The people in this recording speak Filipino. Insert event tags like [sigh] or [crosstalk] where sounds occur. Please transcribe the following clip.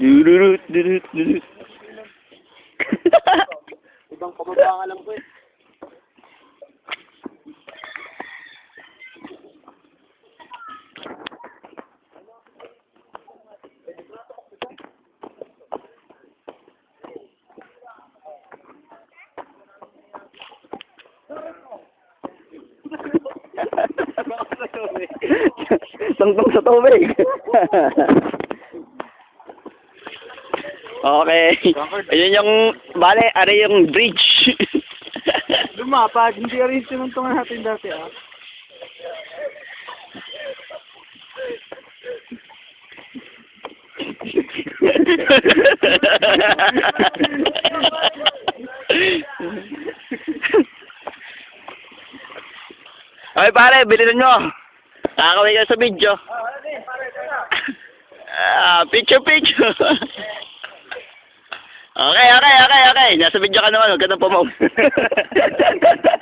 Dururut, durut, durut. Ibang pababa nga lang po eh. [laughs] Tungtong sa tubig. [laughs] okay. Ayun yung, bale, are yung bridge. [laughs] Lumapag, hindi rin sinuntungan natin dati ah. Okay pare, bilhin nyo. Kakawin ka sa video. Ah, picture picture. Okay, okay, okay, okay. Nasa video ka naman, huwag ka nang pumaw. [laughs]